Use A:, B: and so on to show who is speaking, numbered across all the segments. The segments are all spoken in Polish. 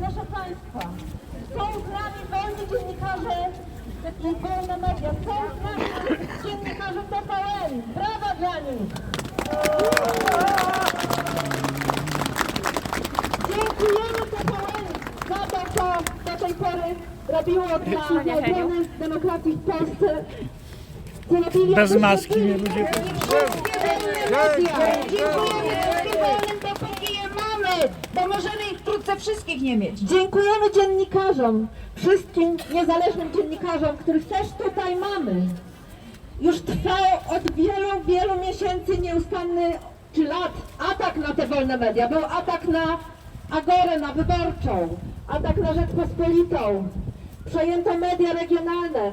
A: Proszę Państwa, są z nami wolni dziennikarze i wolne media, są z nami dziennikarze TVN. Brawa dla nich! Dziękujemy TVN za to, co do tej pory robiło dla obrony demokracji w Polsce.
B: Bez maski nie ludzie
A: bo możemy ich wkrótce wszystkich nie mieć. Dziękujemy dziennikarzom, wszystkim niezależnym dziennikarzom, których też tutaj mamy. Już trwał od wielu, wielu miesięcy nieustanny, czy lat, atak na te wolne media. Był atak na Agorę, na Wyborczą, atak na Rzeczpospolitą. Przejęto media regionalne.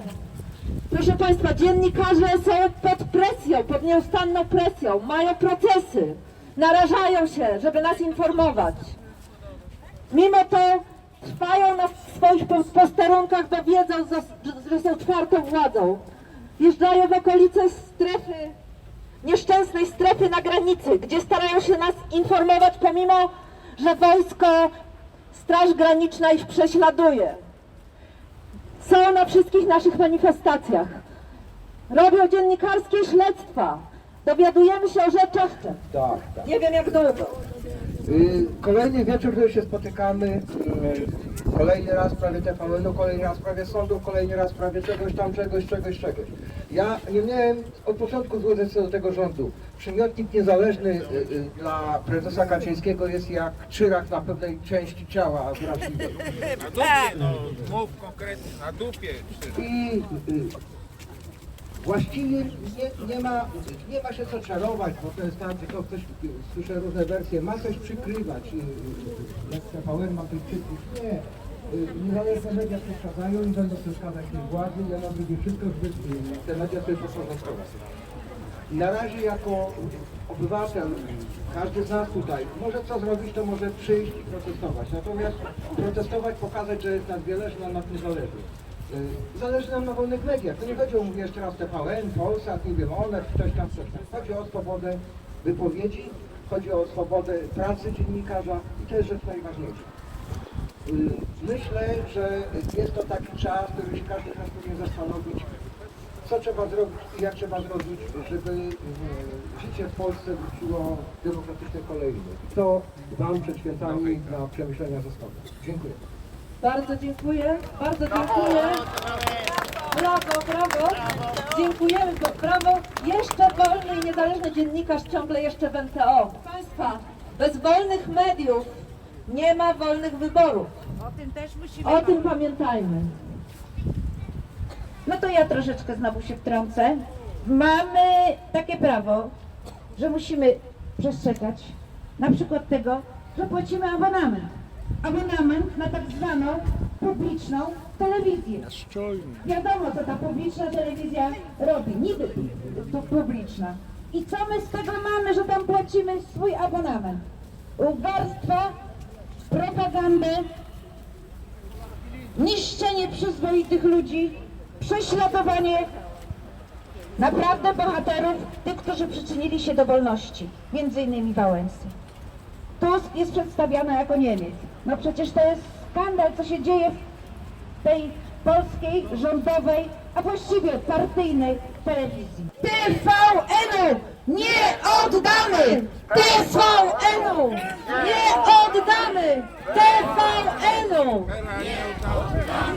A: Proszę Państwa, dziennikarze są pod presją, pod nieustanną presją, mają procesy, narażają się, żeby nas informować. Mimo to trwają na swoich po- posterunkach, bo wiedzą, że- są czwartą władzą. Wjeżdżają w okolice strefy, nieszczęsnej strefy na granicy, gdzie starają się nas informować, pomimo, że wojsko, Straż Graniczna ich prześladuje. Są na wszystkich naszych manifestacjach. Robią dziennikarskie śledztwa. Dowiadujemy się o rzeczach,
C: Tak, tak.
A: nie wiem jak długo.
C: Y, Kolejny wieczór, który się spotykamy, y, kolejny raz w sprawie TVN-u, kolejny raz w sprawie sądu, kolejny raz w sprawie czegoś tam, czegoś, czegoś, czegoś. Ja nie miałem od początku złych co do tego rządu. Przymiotnik niezależny y, dla prezesa Kaczyńskiego jest jak czyrak na pewnej części ciała.
D: Na dupie, no, mów konkretnie, na dupie.
C: I właściwie nie, nie, ma, nie ma się co czarować, bo to jest tak, tylko ktoś, y, słyszę różne wersje, ma coś przykrywać, y, y, jak TVN ma coś przykryć. Nie. Y, Niezależne media przeszkadzają i będą przeszkadzać tej władzy, ja mam zrobić wszystko, żeby y, te media sobie poporządkować. I na razie jako obywatel, każdy z nas tutaj, może co zrobić, to może przyjść i protestować. Natomiast protestować, pokazać, że jest nad wiele, że nam nad nie zależy. Y, Zależy nam na wolnych mediach. To nie chodzi o, mówię jeszcze raz, TVN, Polsat, nie wiem, one, ktoś tam, ktoś tam. Chodzi o swobodę wypowiedzi, chodzi o swobodę pracy dziennikarza i to jest rzecz najważniejsza. Y, Myślę, że jest to taki czas, który się każdy z nas powinien zastanowić, co trzeba zrobić i jak trzeba zrobić, żeby e, życie w Polsce wróciło demokratycznej kolejny. To Wam przed świętami na przemyślenia zostawiam. Dziękuję.
A: Bardzo dziękuję, bardzo dziękuję. Brawo, brawo. Dziękujemy, brawo. Jeszcze wolny i niezależny dziennikarz ciągle jeszcze w MTO. Państwa, bez wolnych mediów nie ma wolnych wyborów.
E: O tym też musimy.
A: O tym pamiętajmy.
E: No to ja troszeczkę znowu się wtrącę. Mamy takie prawo, że musimy przestrzegać na przykład tego, że płacimy abonament. Abonament na tak zwaną publiczną telewizję. Wiadomo, co ta publiczna telewizja robi, niby to publiczna. I co my z tego mamy, że tam płacimy swój abonament? Ugarstwa, propagandę, niszczenie przyzwoitych ludzi, prześladowanie naprawdę bohaterów, tych, którzy przyczynili się do wolności, między innymi Wałęsy. Tusk jest przedstawiany jako Niemiec. No przecież to jest skandal, co się dzieje w tej polskiej, rządowej, a właściwie partyjnej telewizji. TVN-u nie oddamy! TVN-u nie oddamy! TVN-u!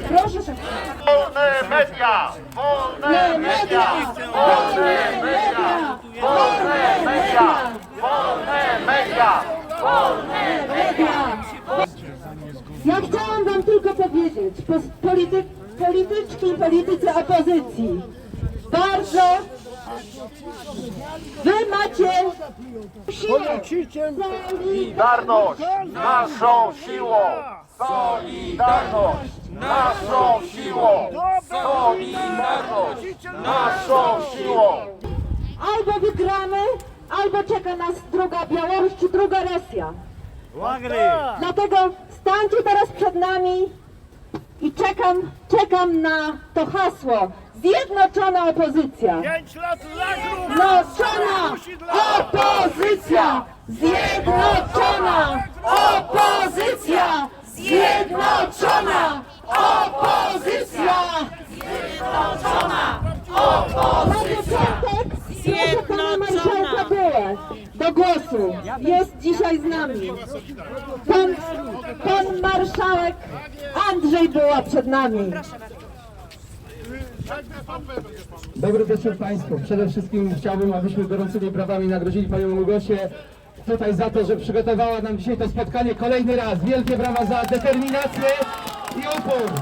E: Proszę szybko.
F: Wolne media! Wolne media!
A: Wolne media! Wolne media!
F: Wolne media!
A: Wolne media! Ja chciałam wam tylko powiedzieć, polity, polityczki i politycy opozycji, bardzo wy macie siłę,
F: Solidarność naszą siłą! Solidarność naszą siłą! Solidarność naszą siłą!
A: albo wygramy, albo czeka nas druga Białoruś czy druga Rosja. Dlatego stańcie teraz przed nami i czekam, czekam na to hasło. Zjednoczona opozycja!
D: Pięć lat!
A: Zjednoczona opozycja! Zjednoczona opozycja! Zjednoczona opozycja! Zjednoczona opozycja! Do głosu. Jest dzisiaj z nami. Pan, pan marszałek Andrzej Buła przed nami.
B: Dobry wieczór Państwu. Przede wszystkim chciałbym, abyśmy gorącymi brawami nagrodzili Panią Małgosię tutaj za to, że przygotowała nam dzisiaj to spotkanie kolejny raz. Wielkie brawa za determinację i upór.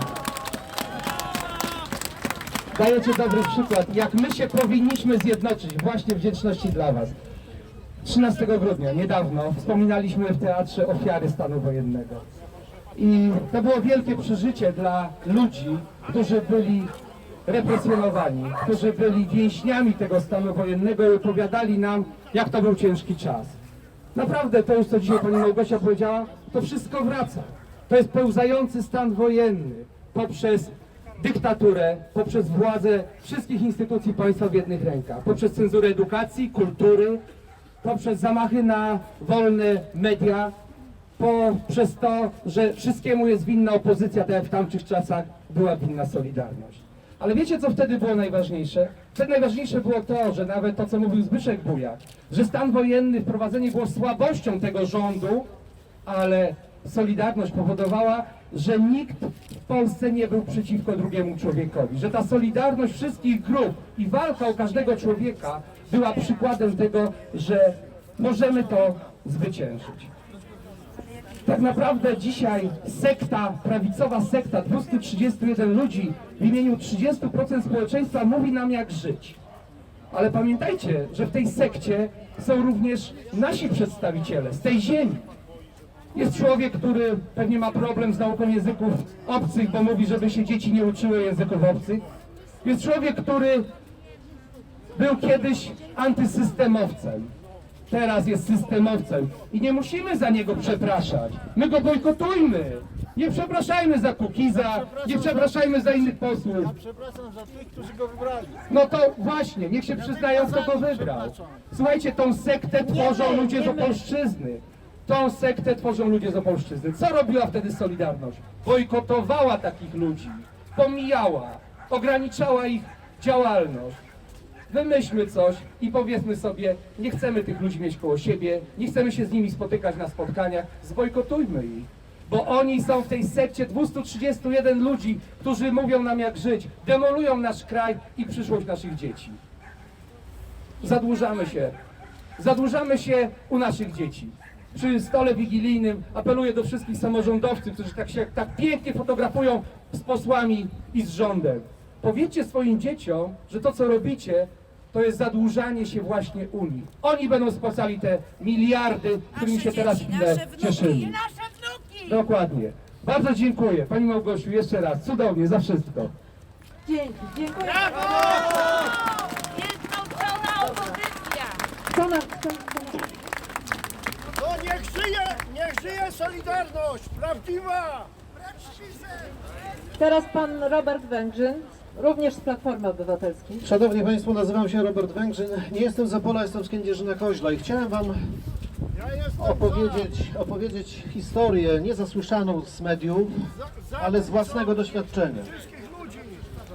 B: Dajecie dobry przykład, jak my się powinniśmy zjednoczyć właśnie wdzięczności dla Was. 13 grudnia, niedawno, wspominaliśmy w teatrze ofiary stanu wojennego. I to było wielkie przeżycie dla ludzi, którzy byli represjonowani, którzy byli więźniami tego stanu wojennego i opowiadali nam, jak to był ciężki czas. Naprawdę to już, co dzisiaj pani Małgosia powiedziała, to wszystko wraca. To jest pełzający stan wojenny poprzez dyktaturę, poprzez władzę wszystkich instytucji państwa w jednych rękach, poprzez cenzurę edukacji, kultury, poprzez zamachy na wolne media, poprzez to, że wszystkiemu jest winna opozycja, tak jak w tamtych czasach była winna Solidarność. Ale wiecie, co wtedy było najważniejsze? Wtedy najważniejsze było to, że nawet to, co mówił Zbyszek Bujak, że stan wojenny, wprowadzenie było słabością tego rządu, ale Solidarność powodowała, że nikt Polsce nie był przeciwko drugiemu człowiekowi, że ta solidarność wszystkich grup i walka o każdego człowieka była przykładem tego, że możemy to zwyciężyć. Tak naprawdę dzisiaj sekta, prawicowa sekta 231 ludzi w imieniu 30% społeczeństwa mówi nam jak żyć. Ale pamiętajcie, że w tej sekcie są również nasi przedstawiciele z tej ziemi. Jest człowiek, który pewnie ma problem z nauką języków obcych, bo mówi, żeby się dzieci nie uczyły języków obcych. Jest człowiek, który był kiedyś antysystemowcem. Teraz jest systemowcem i nie musimy za niego przepraszać. My go bojkotujmy. Nie przepraszajmy za Kukiza, nie przepraszajmy za innych posłów.
D: Przepraszam za tych, którzy go wybrali.
B: No to właśnie, niech się przyznają, kto go wybrał. Słuchajcie, tą sektę tworzą ludzie z Opolszczyzny. Tą sektę tworzą ludzie z Opolszczyzny. Co robiła wtedy Solidarność? Bojkotowała takich ludzi, pomijała, ograniczała ich działalność. Wymyślmy coś i powiedzmy sobie, nie chcemy tych ludzi mieć koło siebie, nie chcemy się z nimi spotykać na spotkaniach, zbojkotujmy ich. Bo oni są w tej sekcie 231 ludzi, którzy mówią nam jak żyć, demolują nasz kraj i przyszłość naszych dzieci. Zadłużamy się. Zadłużamy się u naszych dzieci. Przy stole wigilijnym apeluję do wszystkich samorządowców, którzy tak się tak pięknie fotografują z posłami i z rządem. Powiedzcie swoim dzieciom, że to co robicie, to jest zadłużanie się właśnie Unii. Oni będą spłacali te miliardy, którymi się teraz chwilę
G: wnuki!
B: Dokładnie. Bardzo dziękuję. Pani Małgosiu, jeszcze raz. Cudownie, za wszystko.
A: Dzięki, dziękuję.
G: Zjednoczona opozycja!
A: Kto na, kto, kto,
D: To niech żyje, niech żyje Solidarność! Prawdziwa!
A: teraz pan Robert Węgrzyn, również z Platformy Obywatelskiej.
H: Szanowni Państwo, nazywam się Robert Węgrzyn. Nie jestem z Opola, jestem z Kędzierzyna Koźla i chciałem Wam opowiedzieć, opowiedzieć historię niezasłyszaną z mediów, ale z własnego doświadczenia.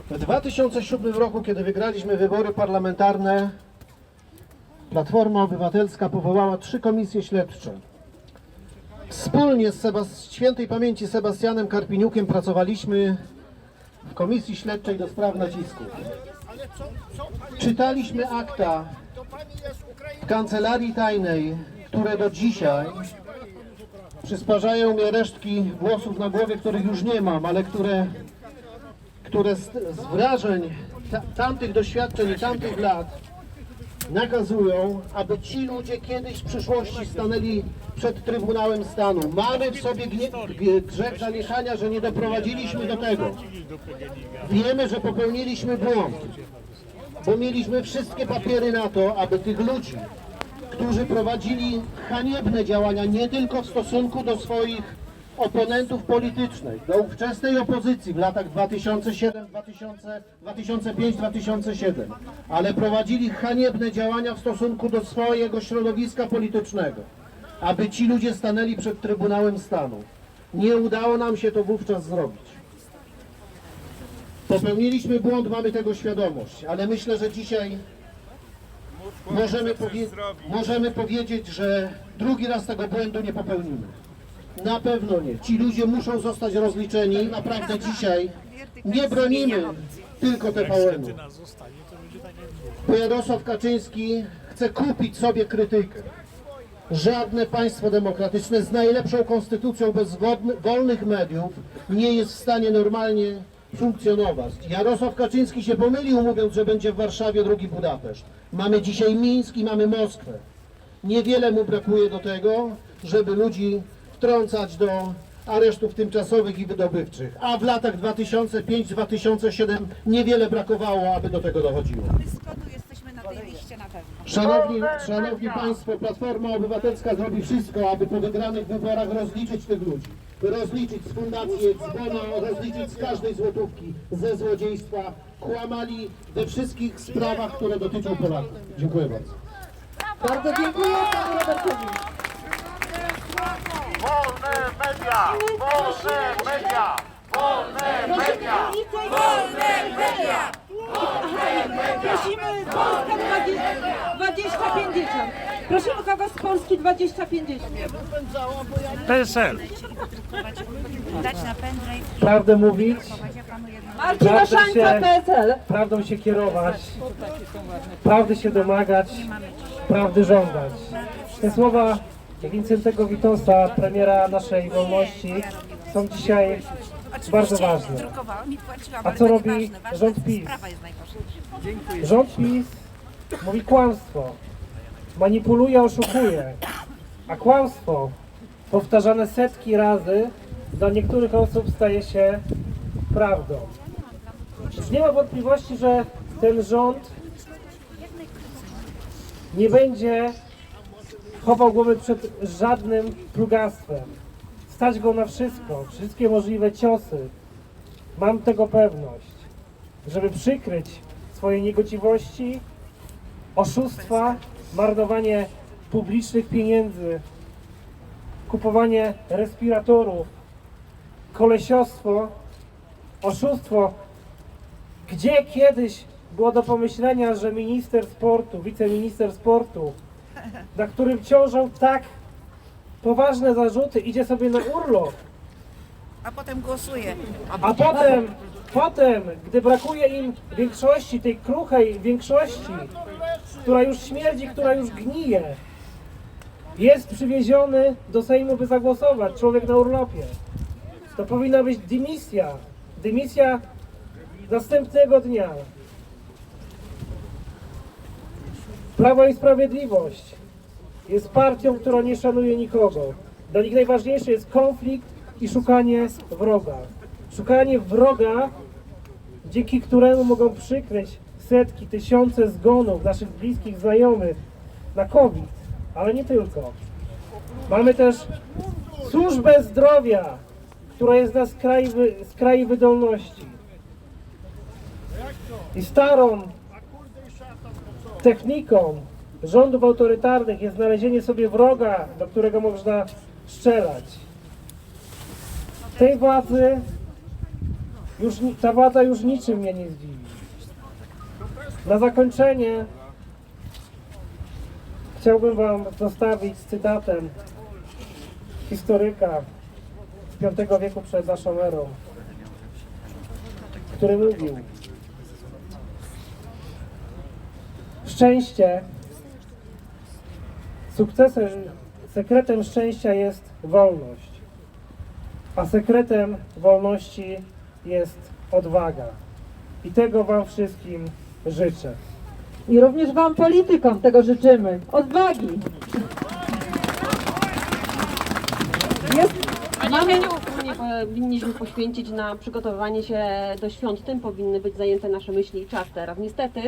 H: W 2007 roku, kiedy wygraliśmy wybory parlamentarne, Platforma Obywatelska powołała trzy komisje śledcze. Wspólnie z Sebas- świętej pamięci Sebastianem Karpiniukiem pracowaliśmy w komisji śledczej do spraw
D: pani,
H: Czytaliśmy akta w kancelarii tajnej, które do dzisiaj przysparzają mnie resztki włosów na głowie, których już nie mam, ale które, które z, z wrażeń ta, tamtych doświadczeń i tamtych lat nakazują, aby ci ludzie kiedyś w przyszłości stanęli przed Trybunałem Stanu. Mamy w sobie grzech zaniechania, że nie doprowadziliśmy do tego. Wiemy, że popełniliśmy błąd bo mieliśmy wszystkie papiery na to, aby tych ludzi, którzy prowadzili haniebne działania nie tylko w stosunku do swoich oponentów politycznych do ówczesnej opozycji w latach 2007, 2000, 2005, 2007, ale prowadzili haniebne działania w stosunku do swojego środowiska politycznego, aby ci ludzie stanęli przed Trybunałem Stanu. Nie udało nam się to wówczas zrobić. Popełniliśmy błąd, mamy tego świadomość, ale myślę, że dzisiaj możemy, powie możemy powiedzieć, że drugi raz tego błędu nie popełnimy. Na pewno nie. Ci ludzie muszą zostać rozliczeni. Naprawdę dzisiaj nie bronimy tylko TVN-u. Bo Jarosław Kaczyński chce kupić sobie krytykę. Żadne państwo demokratyczne z najlepszą konstytucją bez wolnych mediów nie jest w stanie normalnie funkcjonować. Jarosław Kaczyński się pomylił mówiąc, że będzie w Warszawie drugi Budapeszt. Mamy dzisiaj Mińsk i mamy Moskwę. Niewiele mu brakuje do tego, żeby ludzi wtrącać do aresztów tymczasowych i wydobywczych. A w latach 2005-2007 niewiele brakowało, aby do tego dochodziło.
I: jesteśmy na tej liście na pewno.
H: Szanowni, szanowni Państwo, Platforma Obywatelska zrobi wszystko, aby po wygranych wyborach rozliczyć tych ludzi. Rozliczyć z fundacji, z bono, rozliczyć z każdej złotówki, ze złodziejstwa. Kłamali we wszystkich sprawach, które dotyczą Polaków. Dziękuję bardzo.
A: Bardzo dziękuję panu Robertowi.
J: Wolne media! Wolne media! Wolne media!
I: Wolne media!
A: Prosimy Polska 2050. Prosimy kogoś z Polski 2050.
D: PSL.
I: Dać na pendrive.
K: Prawdę mówić,
A: Marcin
K: Prawda
A: Oszańca,
K: się-
A: PSL.
K: prawdą się kierować, prawdy się domagać, prawdy żądać. Te słowa Wincentego Witosa, premiera naszej wolności, są dzisiaj bardzo ważne. A co robi rząd PiS? Rząd PiS mówi kłamstwo, manipuluje, oszukuje, a kłamstwo powtarzane setki razy dla niektórych osób staje się prawdą. Nie ma wątpliwości, że ten rząd nie będzie chował głowy przed żadnym plugastwem. Stać go na wszystko, wszystkie możliwe ciosy. Mam tego pewność żeby przykryć swoje niegodziwości, oszustwa, marnowanie publicznych pieniędzy, kupowanie respiratorów, kolesiostwo, oszustwo, gdzie kiedyś było do pomyślenia, że minister sportu, wiceminister sportu, na którym ciążą tak poważne zarzuty, idzie sobie na urlop,
I: A potem głosuje.
K: a potem, potem, gdy brakuje im większości, tej kruchej większości, która już śmierdzi, która już gnije, jest przywieziony do Sejmu, by zagłosować, człowiek na urlopie. To powinna być dymisja. Dymisja następnego dnia. Prawo i Sprawiedliwość jest partią, która nie szanuje nikogo. Dla nich najważniejszy jest konflikt i szukanie wroga. Szukanie wroga, dzięki któremu mogą przykryć setki, tysiące zgonów naszych bliskich znajomych na COVID, ale nie tylko. Mamy też służbę zdrowia, która jest na skraju, wy- skraju wydolności. I starą techniką rządów autorytarnych jest znalezienie sobie wroga, do którego można strzelać. Tej władzy już, ta władza już niczym mnie nie zdziwi. Na zakończenie chciałbym Wam zostawić cytatem historyka z V wieku przed naszą erą, który mówił Szczęście, sukcesem, sekretem szczęścia jest wolność, a sekretem wolności jest odwaga. I tego Wam wszystkim życzę.
A: I również Wam politykom tego życzymy. Odwagi. Jest,
L: Mamy powinniśmy poświęcić na przygotowywanie się do świąt. Tym powinny być zajęte nasze myśli i czas teraz. Niestety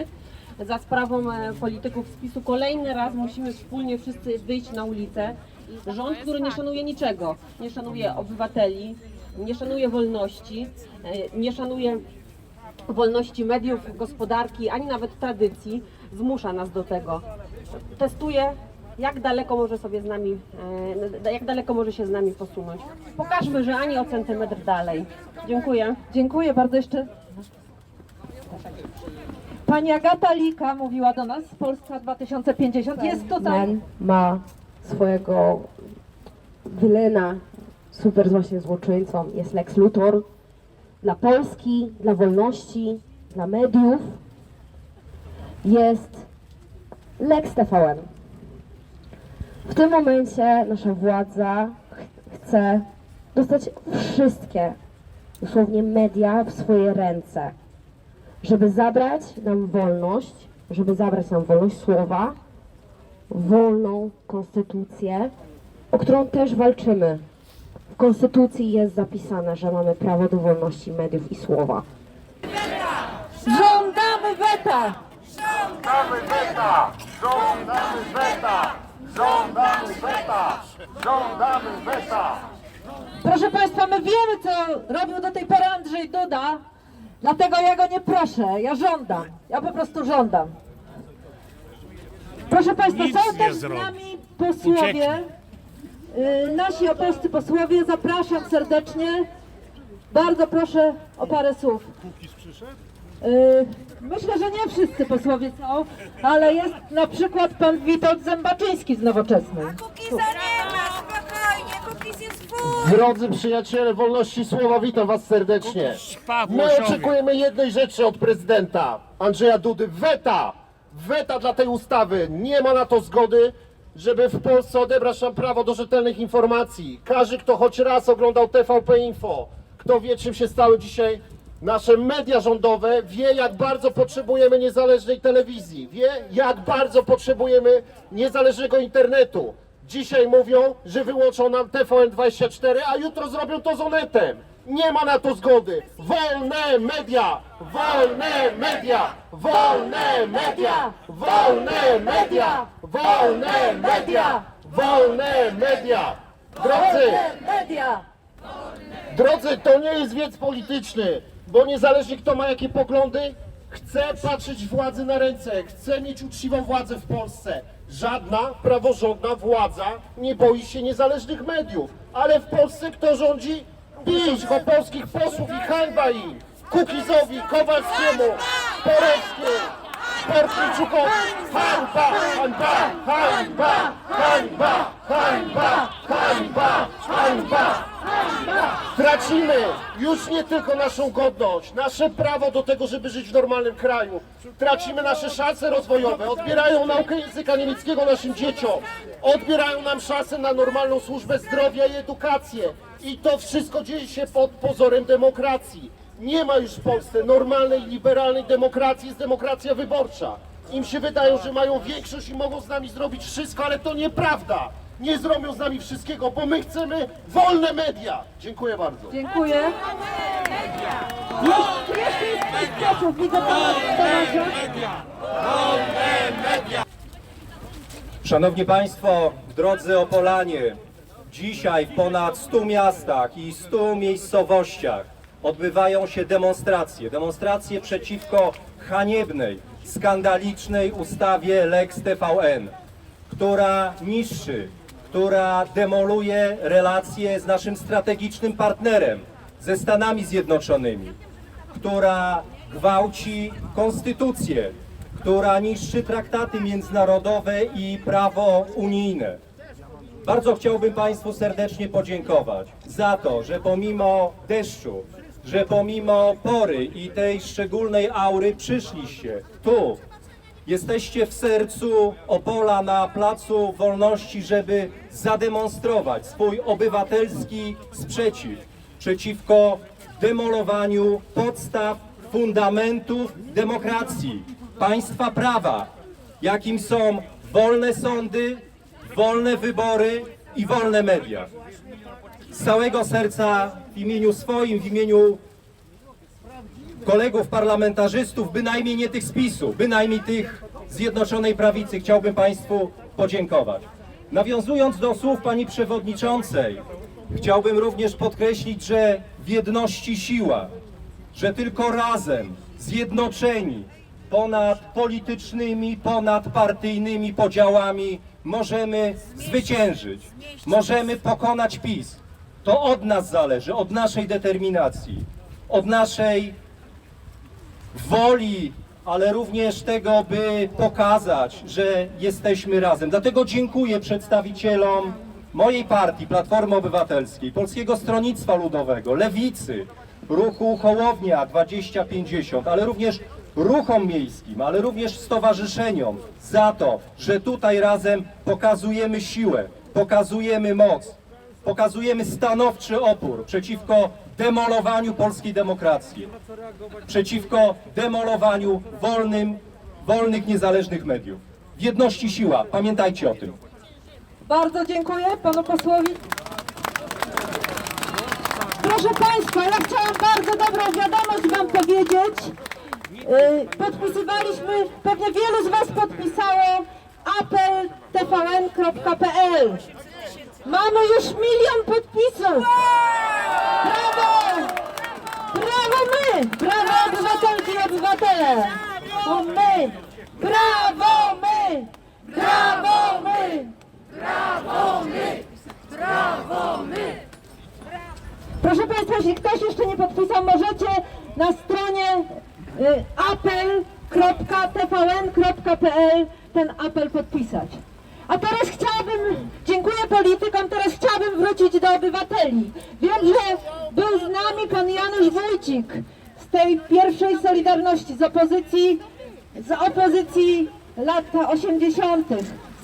L: za sprawą e, polityków z PiSu kolejny raz musimy wspólnie wszyscy wyjść na ulicę Rząd, który nie szanuje niczego. Nie szanuje obywateli, nie szanuje wolności, e, nie szanuje wolności mediów, gospodarki, ani nawet tradycji, zmusza nas do tego. Testuje, jak daleko może sobie z nami, e, jak daleko może się z nami posunąć. Pokażmy, że ani o centymetr dalej. Dziękuję.
A: Dziękuję bardzo jeszcze. Pani Agata Lika mówiła do nas, Polska 2050. Jest tutaj.
M: Ma swojego wylena super właśnie złoczyńcą. Jest Lex Luthor dla Polski, dla wolności, dla mediów. Jest Lex TVN. W tym momencie nasza władza ch- chce dostać wszystkie dosłownie media w swoje ręce, żeby zabrać nam wolność, żeby zabrać nam wolność słowa, wolną konstytucję, o którą też walczymy. W konstytucji jest zapisane, że mamy prawo do wolności mediów i słowa.
A: Żądamy weta!
N: Żądamy weta! Żądamy weta! Żądamy weta! Żądamy weta!
A: Proszę Państwa, my wiemy, co robił do tej pory Andrzej Duda, dlatego ja go nie proszę, ja żądam, ja po prostu żądam. Proszę Państwa,
O: Nic
A: są
O: nie
A: też z
O: zrobi.
A: nami posłowie, y, nasi opolscy posłowie, zapraszam serdecznie. Bardzo proszę o parę słów. Y, Myślę, że nie wszyscy posłowie są, ale jest na przykład pan Witold Zębaczyński z Nowoczesnej.
P: Kukiza nie ma,
G: Drodzy przyjaciele wolności słowa, witam was serdecznie. My oczekujemy jednej rzeczy od prezydenta Andrzeja Dudy. Weta! Weta dla tej ustawy. Nie ma na to zgody, żeby w Polsce odebrać nam prawo do rzetelnych informacji. Każdy, kto choć raz oglądał TVP Info, kto wie, czym się stały dzisiaj nasze media rządowe, wie, jak bardzo potrzebujemy niezależnej telewizji, wie, jak bardzo potrzebujemy niezależnego internetu. Dzisiaj mówią, że wyłączą nam TVN24, a jutro zrobią to z Onetem. Nie ma na to zgody. Wolne media! Wolne media! Wolne media! Wolne media! Wolne media! Wolne media! Drodzy! Drodzy, to nie jest wiec polityczny, bo niezależnie kto ma jakie poglądy, chce patrzeć władzy na ręce, chce mieć uczciwą władzę w Polsce. Żadna praworządna władza nie boi się niezależnych mediów. Ale w Polsce kto rządzi? Pięć polskich posłów i hańba im! Kukizowi, Kowalskiemu, Porowskiemu, Portniczukowi! Hańba, hańba, hańba, hańba, hańba, hańba, hańba! Tracimy już nie tylko naszą godność, nasze prawo do tego, żeby żyć w normalnym kraju. Tracimy nasze szanse rozwojowe, odbierają naukę języka niemieckiego naszym dzieciom, odbierają nam szansę na normalną służbę zdrowia i edukację. I to wszystko dzieje się pod pozorem demokracji. Nie ma już w Polsce normalnej, liberalnej demokracji, jest demokracja wyborcza. Im się wydają, że mają większość i mogą z nami zrobić wszystko, ale to nieprawda. Nie zrobią z nami wszystkiego, bo my chcemy wolne media. Dziękuję bardzo.
A: Dziękuję. Jeszcze, jeszcze jest kilka posłów, widzę pana Tomasza.
Q: Szanowni Państwo, drodzy Opolanie, dzisiaj w ponad 100 miastach i 100 miejscowościach odbywają się demonstracje. Demonstracje przeciwko haniebnej, skandalicznej ustawie Lex TVN, która niszczy, która demoluje relacje z naszym strategicznym partnerem, ze Stanami Zjednoczonymi, która gwałci konstytucję, która niszczy traktaty międzynarodowe i prawo unijne. Bardzo chciałbym Państwu serdecznie podziękować za to, że pomimo deszczu, że pomimo pory i tej szczególnej aury przyszliście tu. Jesteście w sercu Opola na Placu Wolności, żeby zademonstrować swój obywatelski sprzeciw przeciwko demolowaniu podstaw, fundamentów demokracji, państwa prawa, jakim są wolne sądy, wolne wybory i wolne media. Z całego serca w imieniu swoim, w imieniu kolegów parlamentarzystów, bynajmniej nie tych z PiSu, bynajmniej tych Zjednoczonej Prawicy, chciałbym Państwu podziękować. Nawiązując do słów pani przewodniczącej, chciałbym również podkreślić, że w jedności siła, że tylko razem, zjednoczeni, ponad politycznymi, ponad partyjnymi podziałami możemy zwyciężyć, możemy pokonać PiS. To od nas zależy, od naszej determinacji, od naszej woli, ale również tego, by pokazać, że jesteśmy razem. Dlatego dziękuję przedstawicielom mojej partii, Platformy Obywatelskiej, Polskiego Stronnictwa Ludowego, Lewicy, ruchu Hołownia 2050, ale również ruchom miejskim, ale również stowarzyszeniom za to, że tutaj razem pokazujemy siłę, pokazujemy moc, pokazujemy stanowczy opór przeciwko demolowaniu polskiej demokracji, przeciwko demolowaniu wolnym, wolnych, niezależnych mediów. W jedności siła, pamiętajcie o tym.
A: Bardzo dziękuję panu posłowi. Proszę Państwa, ja chciałam bardzo dobrą wiadomość Wam powiedzieć. Yy, Podpisywaliśmy, pewnie wielu z Was podpisało apel tvn.pl. Mamy już milion podpisów. Brawo! Brawo my! Brawo obywatelki i obywatele! To my! Brawo my! Brawo my! Proszę Państwa, jeśli ktoś jeszcze nie podpisał, możecie na stronie y, apel.tvn.pl ten apel podpisać. A teraz chciałabym, dziękuję politykom, teraz chciałabym wrócić do obywateli. Wiem, że był z nami pan Janusz Wójcik z tej pierwszej Solidarności, z opozycji, z opozycji lat 80.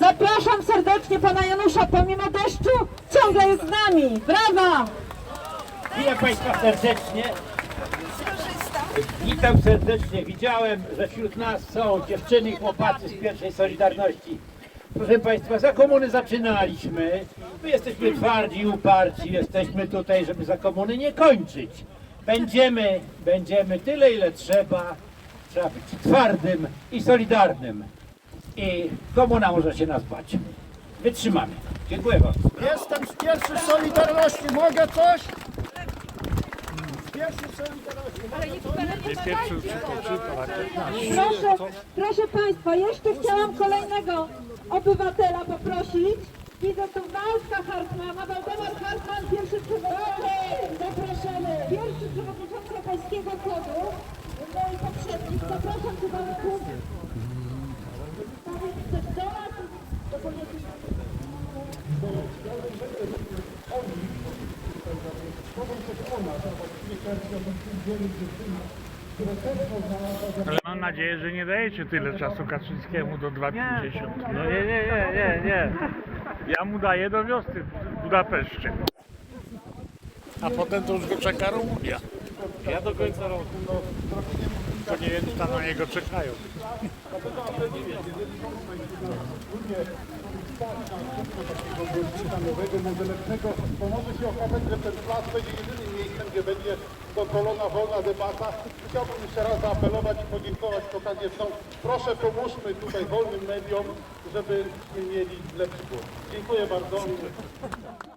A: Zapraszam serdecznie pana Janusza, pomimo deszczu ciągle jest z nami. Brawa!
O: Witam Państwa serdecznie. Witam serdecznie. Widziałem, że wśród nas są dziewczyny i chłopacy z pierwszej Solidarności. Proszę Państwa, za komuny zaczynaliśmy. My jesteśmy twardzi, uparci. Jesteśmy tutaj, żeby za komuny nie kończyć. Będziemy, będziemy tyle, ile trzeba. Trzeba być twardym i solidarnym. I komuna może się nas bać. Wytrzymamy. Dziękuję bardzo.
H: Jestem z pierwszej Solidarności, mogę coś? Z pierwszej Solidarności.
A: Proszę, proszę Państwa, jeszcze chciałam kolejnego obywatela poprosić. Widzę tu Waldka Hartmana, Waldemar Hartman, pierwszy przewodniczący, zapraszamy, pierwszy przewodniczący Europejskiego Kodu, no i poprzednich, zapraszam Cię. Powiedz coś do nas, to powiedzieć.
D: Ale mam nadzieję, że nie dajecie tyle czasu Kaczyńskiemu do 2,50. No nie, nie, nie, nie, nie. Ja mu daję do wiosny w Budapeszcie. A potem to już go czeka Rumunia. Ja do końca roku, no, to nie wiem, tam na niego czekają.
F: nowego, modelecznego, to może się okazać, że ten plac będzie miejscem, gdzie będzie kontrolowana, wolna debata. Chciałbym jeszcze raz zaapelować i podziękować okazji stąd. Proszę pomóżmy tutaj wolnym mediom, żebyśmy mieli lepszy głos. Dziękuję bardzo.